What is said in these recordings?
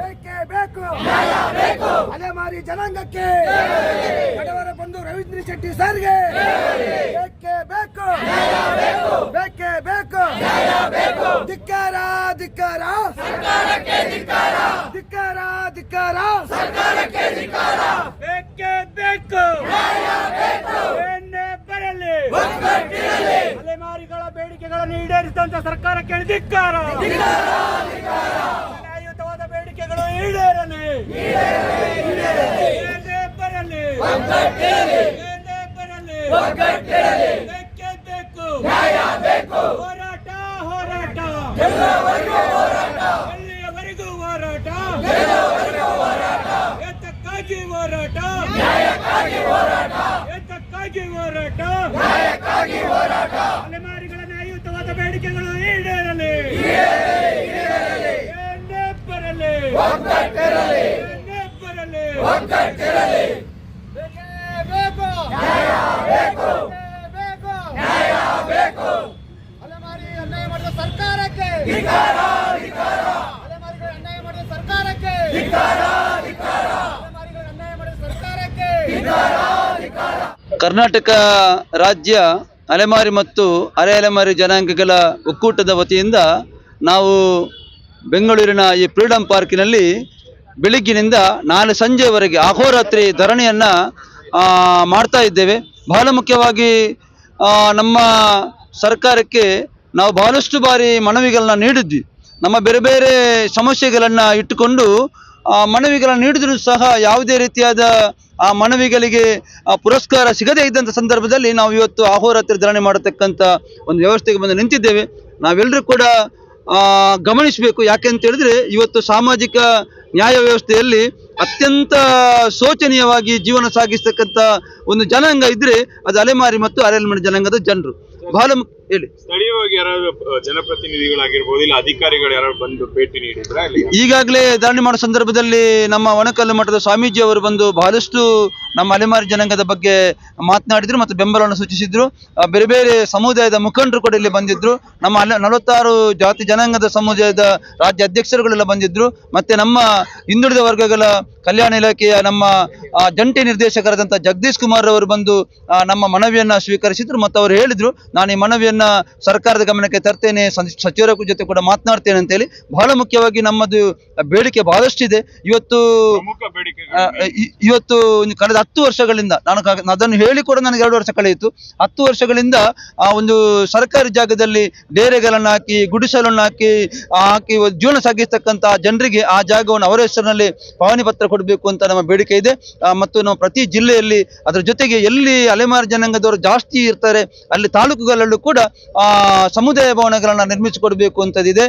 ಬೇಕೇ. ಬೇಕು ಅಲೆಮಾರಿ ಜನಾಂಗಕ್ಕೆ. ಬಡವರ ಬಂಧು ರವೀಂದ್ರ ಶೆಟ್ಟಿ ಸರ್ಗೆ. ಬೇಕೇ ಬೇಕು. ಬೇಕೇ. ಬೇಕು ಧಿಕ್ಕಾರ ಧಿಕ್ಕಾರ. ಧಿಕ್ಕಾರ. ಧಿಕ್ಕಾರ ಬೇಕೇ ಬೇಕು. ಏನೇ ಬರಲಿ. ಅಲೆಮಾರಿಗಳ ಬೇಡಿಕೆಗಳನ್ನು ಈಡೇರಿಸಿದಂತ ಸರ್ಕಾರಕ್ಕೆ ಧಿಕ್ಕಾರ. ಹೋರಾಟ ಹೋರಾಟ ಎಲ್ಲಿಯವರೆಗೂ ಹೋರಾಟ ಎತ್ತಕ್ಕಾಗಿ ಹೋರಾಟ ಎತ್ತಕ್ಕಾಗಿ ಹೋರಾಟ ಅಲೆಮಾರಿಗಳ ನ್ಯಾಯಯುತವಾದ ಬೇಡಿಕೆಗಳು ಈಡೇರಲಿ ಏನೇ ಬರಲಿ ಏನೇ ಬರಲಿ ಅನ್ಯಾಯ ಮಾಡಿದ ಸರ್ಕಾರಕ್ಕೆ ಅನ್ಯಾಯ ಮಾಡಿದ ಸರ್ಕಾರಕ್ಕೆ ಕರ್ನಾಟಕ ರಾಜ್ಯ ಅಲೆಮಾರಿ ಮತ್ತು ಅರೆ ಅಲೆಮಾರಿ ಜನಾಂಗಗಳ ಒಕ್ಕೂಟದ ವತಿಯಿಂದ ನಾವು ಬೆಂಗಳೂರಿನ ಈ ಫ್ರೀಡಂ ಪಾರ್ಕಿನಲ್ಲಿ ಬೆಳಿಗ್ಗಿನಿಂದ ನಾಳೆ ಸಂಜೆವರೆಗೆ ಅಹೋರಾತ್ರಿ ಧರಣಿಯನ್ನು ಮಾಡ್ತಾ ಇದ್ದೇವೆ. ಬಹಳ ಮುಖ್ಯವಾಗಿ ನಮ್ಮ ಸರ್ಕಾರಕ್ಕೆ ನಾವು ಬಹಳಷ್ಟು ಬಾರಿ ಮನವಿಗಳನ್ನ ನೀಡಿದ್ವಿ. ನಮ್ಮ ಬೇರೆ ಬೇರೆ ಸಮಸ್ಯೆಗಳನ್ನು ಇಟ್ಟುಕೊಂಡು ಮನವಿಗಳನ್ನು ನೀಡಿದರೂ ಸಹ ಯಾವುದೇ ರೀತಿಯಾದ, ಆ, ಮನವಿಗಳಿಗೆ ಪುರಸ್ಕಾರ ಸಿಗದೇ ಇದ್ದಂಥ ಸಂದರ್ಭದಲ್ಲಿ ನಾವು ಇವತ್ತು ಅಹೋರಾತ್ರಿ ಧರಣಿ ಮಾಡತಕ್ಕಂಥ ಒಂದು ವ್ಯವಸ್ಥೆಗೆ ಬಂದು ನಿಂತಿದ್ದೇವೆ. ನಾವೆಲ್ಲರೂ ಕೂಡ ಗಮನಿಸಬೇಕು. ಯಾಕೆ ಅಂತ ಹೇಳಿದ್ರೆ, ಇವತ್ತು ಸಾಮಾಜಿಕ ನ್ಯಾಯ ವ್ಯವಸ್ಥೆಯಲ್ಲಿ ಅತ್ಯಂತ ಶೋಚನೀಯವಾಗಿ ಜೀವನ ಸಾಗಿಸ್ತಕ್ಕಂಥ ಒಂದು ಜನಾಂಗ ಇದ್ರೆ ಅದು ಅಲೆಮಾರಿ ಮತ್ತು ಅರೆಲ್ಮಣಿ ಜನಾಂಗದ ಜನರು. ಬಹಳ ಹೇಳಿ. ಸ್ಥಳೀಯವಾಗಿ ಯಾರಾದ್ರು ಜನಪ್ರತಿನಿಧಿಗಳಾಗಿರ್ಬೋದು, ಇಲ್ಲ ಅಧಿಕಾರಿಗಳು ಯಾರು ಬಂದು ಭೇಟಿ ನೀಡಿದ್ರೆ ಈಗಾಗಲೇ ಧರಣಿ ಮಾಡೋ ಸಂದರ್ಭದಲ್ಲಿ ನಮ್ಮ ಒಣಕಲ್ಲು ಮಠದ ಸ್ವಾಮೀಜಿ ಅವರು ಬಂದು ಬಹಳಷ್ಟು ನಮ್ಮ ಅಲೆಮಾರಿ ಜನಾಂಗದ ಬಗ್ಗೆ ಮಾತನಾಡಿದ್ರು ಮತ್ತು ಬೆಂಬಲವನ್ನು ಸೂಚಿಸಿದ್ರು. ಬೇರೆ ಬೇರೆ ಸಮುದಾಯದ ಮುಖಂಡರು ಕೂಡ ಇಲ್ಲಿ ಬಂದಿದ್ರು. ನಮ್ಮ ಅಲೆ ನಲವತ್ತಾರು ಜಾತಿ ಜನಾಂಗದ ಸಮುದಾಯದ ರಾಜ್ಯ ಅಧ್ಯಕ್ಷರುಗಳೆಲ್ಲ ಬಂದಿದ್ರು. ಮತ್ತೆ ನಮ್ಮ ಹಿಂದುಳಿದ ವರ್ಗಗಳ ಕಲ್ಯಾಣ ಇಲಾಖೆಯ ನಮ್ಮ ಜಂಟಿ ನಿರ್ದೇಶಕರಾದಂತಹ ಜಗದೀಶ್ ಕುಮಾರ್ ಅವರು ಬಂದು ನಮ್ಮ ಮನವಿಯನ್ನ ಸ್ವೀಕರಿಸಿದ್ರು ಮತ್ತು ಅವರು ಹೇಳಿದ್ರು ನಾನು ಈ ಮನವಿಯನ್ನ ಸರ್ಕಾರದ ಗಮನಕ್ಕೆ ತರ್ತೇನೆ ಸಚಿವರ ಜೊತೆ ಕೂಡ ಮಾತನಾಡ್ತೇನೆ ಅಂತೇಳಿ. ಬಹಳ ಮುಖ್ಯವಾಗಿ ನಮ್ಮದು ಬೇಡಿಕೆ ಬಹಳಷ್ಟಿದೆ. ಇವತ್ತು ಇವತ್ತು ಕಳೆದ ಹತ್ತು ವರ್ಷಗಳಿಂದ, ನಾನು ಅದನ್ನು ಹೇಳಿ ಕೂಡ ನನಗೆ ಎರಡು ವರ್ಷ ಕಳೆಯಿತು. ಹತ್ತು ವರ್ಷಗಳಿಂದ ಆ ಒಂದು ಸರ್ಕಾರಿ ಜಾಗದಲ್ಲಿ ಡೇರೆಗಳನ್ನು ಹಾಕಿ, ಗುಡಿಸಲನ್ನು ಹಾಕಿ ಹಾಕಿ ಜೀವನ ಸಾಗಿಸ್ತಕ್ಕಂಥ ಜನರಿಗೆ ಆ ಜಾಗವನ್ನು ಅವರ ಹೆಸರಿನಲ್ಲಿ ಪಾವನಿ ಪತ್ರ ಕೊಡಬೇಕು ಅಂತ ನಮ್ಮ ಬೇಡಿಕೆ ಇದೆ. ಮತ್ತು ನಾವು ಪ್ರತಿ ಜಿಲ್ಲೆಯಲ್ಲಿ ಅದರ ಜೊತೆಗೆ ಎಲ್ಲಿ ಅಲೆಮಾರಿ ಜನಾಂಗದವರು ಜಾಸ್ತಿ ಇರ್ತಾರೆ, ಅಲ್ಲಿ ತಾಲೂಕುಗಳಲ್ಲೂ ಕೂಡ ಸಮುದಾಯ ಭವನಗಳನ್ನು ನಿರ್ಮಿಸಿಕೊಡಬೇಕು ಅಂತದಿದೆ.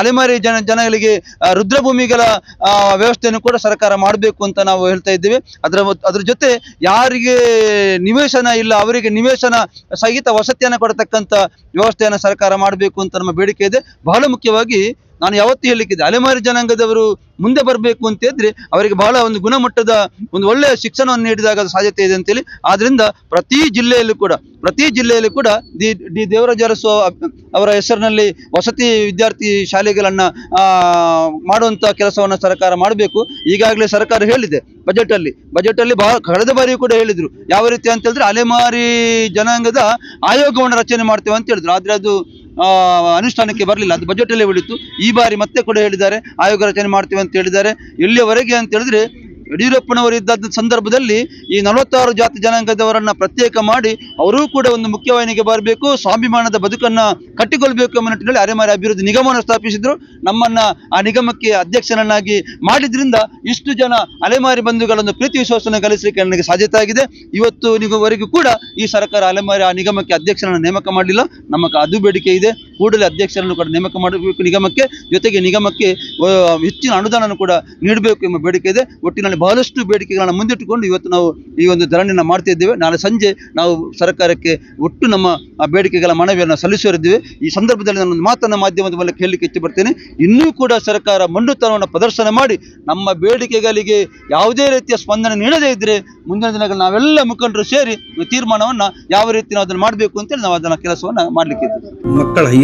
ಅಲೆಮಾರಿ ಜನ, ಜನಗಳಿಗೆ ರುದ್ರಭೂಮಿಗಳ ವ್ಯವಸ್ಥೆಯನ್ನು ಕೂಡ ಸರ್ಕಾರ ಮಾಡಬೇಕು ಅಂತ ನಾವು ಹೇಳ್ತಾ ಇದ್ದೇವೆ. ಅದರ, ಅದ್ರ ಜೊತೆ ಯಾರಿಗೆ ನಿವೇಶನ ಇಲ್ಲ, ಅವರಿಗೆ ನಿವೇಶನ ಸಹಿತ ವಸತಿಯನ್ನು ಕೊಡತಕ್ಕಂಥ ವ್ಯವಸ್ಥೆಯನ್ನು ಸರ್ಕಾರ ಮಾಡಬೇಕು ಅಂತ ನಮ್ಮ ಬೇಡಿಕೆ ಇದೆ. ಬಹಳ ಮುಖ್ಯವಾಗಿ ನಾನು ಯಾವತ್ತೂ ಹೇಳಲಿಕ್ಕಿದೆ ಅಲೆಮಾರಿ ಜನಾಂಗದವರು ಮುಂದೆ ಬರಬೇಕು ಅಂತ ಇದ್ರೆ ಅವರಿಗೆ ಬಹಳ ಒಂದು ಗುಣಮಟ್ಟದ ಒಂದು ಒಳ್ಳೆಯ ಶಿಕ್ಷಣವನ್ನು ನೀಡಿದಾಗ ಸಾಧ್ಯತೆ ಇದೆ ಅಂತೇಳಿ. ಆದ್ರಿಂದ ಪ್ರತಿ ಜಿಲ್ಲೆಯಲ್ಲೂ ಕೂಡ, ಪ್ರತಿ ಜಿಲ್ಲೆಯಲ್ಲೂ ಕೂಡ ದಿ, ಡಿ ದೇವರಾಜ ಅರಸು ಅವರ ಹೆಸರಿನಲ್ಲಿ ವಸತಿ ವಿದ್ಯಾರ್ಥಿ ಶಾಲೆಗಳನ್ನು ಮಾಡುವಂತ ಕೆಲಸವನ್ನು ಸರ್ಕಾರ ಮಾಡಬೇಕು. ಈಗಾಗಲೇ ಸರ್ಕಾರ ಹೇಳಿದೆ ಬಜೆಟ್ ಅಲ್ಲಿ ಬಜೆಟ್ ಅಲ್ಲಿ ಬಹಳ ಕಳೆದ ಬಾರಿಯೂ ಕೂಡ ಹೇಳಿದ್ರು. ಯಾವ ರೀತಿ ಅಂತ ಹೇಳಿದ್ರೆ ಅಲೆಮಾರಿ ಜನಾಂಗದ ಆಯೋಗವನ್ನು ರಚನೆ ಮಾಡ್ತೇವೆ ಅಂತ ಹೇಳಿದ್ರು. ಆದ್ರೆ ಅದು ಅನುಷ್ಠಾನಕ್ಕೆ ಬರಲಿಲ್ಲ. ಅದು ಬಜೆಟ್ ಅಲ್ಲೇ ಉಳಿತು. ಈ ಬಾರಿ ಮತ್ತೆ ಕೂಡ ಹೇಳಿದ್ದಾರೆ, ಆಯೋಗ ರಚನೆ ಮಾಡ್ತೇವೆ ಅಂತ ಹೇಳಿದ್ದಾರೆ. ಎಲ್ಲಿಯವರೆಗೆ ಅಂತ ಹೇಳಿದ್ರೆ ಯಡಿಯೂರಪ್ಪನವರು ಇದ್ದ ಸಂದರ್ಭದಲ್ಲಿ ಈ ನಲವತ್ತಾರು ಜಾತಿ ಜನಾಂಗದವರನ್ನ ಪ್ರತ್ಯೇಕ ಮಾಡಿ ಅವರೂ ಕೂಡ ಒಂದು ಮುಖ್ಯವಾಹಿನಿಗೆ ಬರಬೇಕು, ಸ್ವಾಭಿಮಾನದ ಬದುಕನ್ನ ಕಟ್ಟಿಕೊಳ್ಬೇಕು ಎಂಬ ನಿಟ್ಟಿನಲ್ಲಿ ಅರೆಮಾರಿ ಅಭಿವೃದ್ಧಿ ನಿಗಮವನ್ನು ಸ್ಥಾಪಿಸಿದ್ರು. ನಮ್ಮನ್ನ ಆ ನಿಗಮಕ್ಕೆ ಅಧ್ಯಕ್ಷನನ್ನಾಗಿ ಮಾಡಿದ್ರಿಂದ ಇಷ್ಟು ಜನ ಅಲೆಮಾರಿ ಬಂಧುಗಳನ್ನು ಪ್ರೀತಿ ವಿಶ್ವಾಸನ ಗಳಿಸಲಿಕ್ಕೆ ನನಗೆ ಸಾಧ್ಯತೆ ಆಗಿದೆ. ಇವತ್ತು ನಿಗವರೆಗೂ ಕೂಡ ಈ ಸರ್ಕಾರ ಅಲೆಮಾರಿ ಆ ನಿಗಮಕ್ಕೆ ಅಧ್ಯಕ್ಷರನ್ನು ನೇಮಕ ಮಾಡಲಿಲ್ಲ. ನಮಗೆ ಅದು ಬೇಡಿಕೆ ಇದೆ. ಕೂಡಲೇ ಅಧ್ಯಕ್ಷರನ್ನು ಕೂಡ ನೇಮಕ ಮಾಡಬೇಕು. ನಿಗಮಕ್ಕೆ, ಜೊತೆಗೆ ನಿಗಮಕ್ಕೆ ಹೆಚ್ಚಿನ ಅನುದಾನವನ್ನು ಕೂಡ ನೀಡಬೇಕು ಎಂಬ ಬೇಡಿಕೆ ಇದೆ. ಒಟ್ಟಿನಲ್ಲಿ ಬಹಳಷ್ಟು ಬೇಡಿಕೆಗಳನ್ನು ಮುಂದಿಟ್ಟುಕೊಂಡು ಇವತ್ತು ನಾವು ಈ ಒಂದು ಧರಣಿಯನ್ನು ಮಾಡ್ತಾ ಇದ್ದೇವೆ. ನಾಳೆ ಸಂಜೆ ನಾವು ಸರ್ಕಾರಕ್ಕೆ ಒಟ್ಟು ನಮ್ಮ ಬೇಡಿಕೆಗಳ ಮನವಿಯನ್ನು ಸಲ್ಲಿಸಿರಿದ್ದೇವೆ ಈ ಸಂದರ್ಭದಲ್ಲಿ ನಾನು ಮಾತನ್ನ ಮಾಧ್ಯಮದ ಮೂಲಕ ಹೇಳಲಿಕ್ಕೆ ಇಚ್ಛೆ ಬರ್ತೇನೆ ಇನ್ನೂ ಕೂಡ ಸರ್ಕಾರ ಮಂಡುತನವನ್ನು ಪ್ರದರ್ಶನ ಮಾಡಿ, ನಮ್ಮ ಬೇಡಿಕೆಗಳಿಗೆ ಯಾವುದೇ ರೀತಿಯ ಸ್ಪಂದನೆ ನೀಡದೇ ಇದ್ದರೆ ಮುಂದಿನ ದಿನಗಳಲ್ಲಿ ನಾವೆಲ್ಲ ಮುಖಂಡರು ಸೇರಿ ತೀರ್ಮಾನವನ್ನು ಯಾವ ರೀತಿ ನಾವು ಅದನ್ನು ಮಾಡಬೇಕು ಅಂತೇಳಿ ನಾವು ಅದನ್ನು ಕೆಲಸವನ್ನು ಮಾಡಲಿಕ್ಕಿದ್ದೇವೆ. ಮಕ್ಕಳ